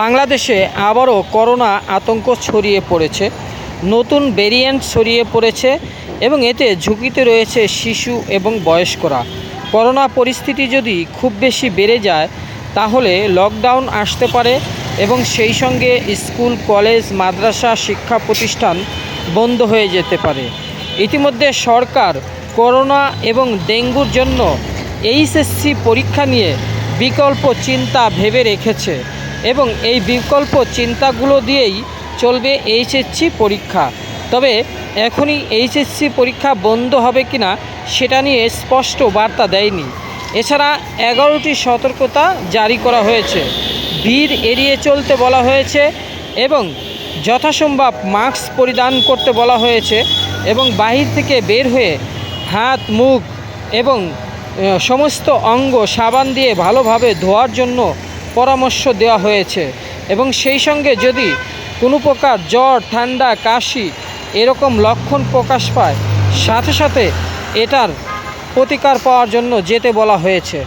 বাংলাদেশে আবারও করোনা আতঙ্ক ছড়িয়ে পড়েছে, নতুন ভেরিয়েন্ট ছড়িয়ে পড়েছে এবং এতে ঝুঁকিতে রয়েছে শিশু এবং বয়স্করা। করোনা পরিস্থিতি যদি খুব বেশি বেড়ে যায়, তাহলে লকডাউন আসতে পারে এবং সেই সঙ্গে স্কুল, কলেজ, মাদ্রাসা, শিক্ষা প্রতিষ্ঠান বন্ধ হয়ে যেতে পারে। ইতিমধ্যে সরকার করোনা এবং ডেঙ্গুর জন্য এইচএসসি পরীক্ষা নিয়ে বিকল্প চিন্তা ভেবে রেখেছে। এবং এই বিকল্প চিন্তাগুলো দিয়েই চলবে এইচএসসি পরীক্ষা। তবে এখনই এইচএসসি পরীক্ষা বন্ধ হবে কিনা সেটা নিয়ে স্পষ্ট বার্তা দেয়নি। এছাড়া এগারোটি সতর্কতা জারি করা হয়েছে। ভিড় এড়িয়ে চলতে বলা হয়েছে এবং যথাসম্ভব মাস্ক পরিধান করতে বলা হয়েছে এবং বাহির থেকে বের হয়ে হাত, মুখ এবং সমস্ত অঙ্গ সাবান দিয়ে ভালোভাবে ধোয়ার জন্য পরামর্শ দেওয়া হয়েছে। এবং সেই সঙ্গে যদি কোনো প্রকার জ্বর, ঠান্ডা, কাশি এরকম লক্ষণ প্রকাশ পায়, সাথে সাথে এটার প্রতিকার পাওয়ার জন্য যেতে বলা হয়েছে।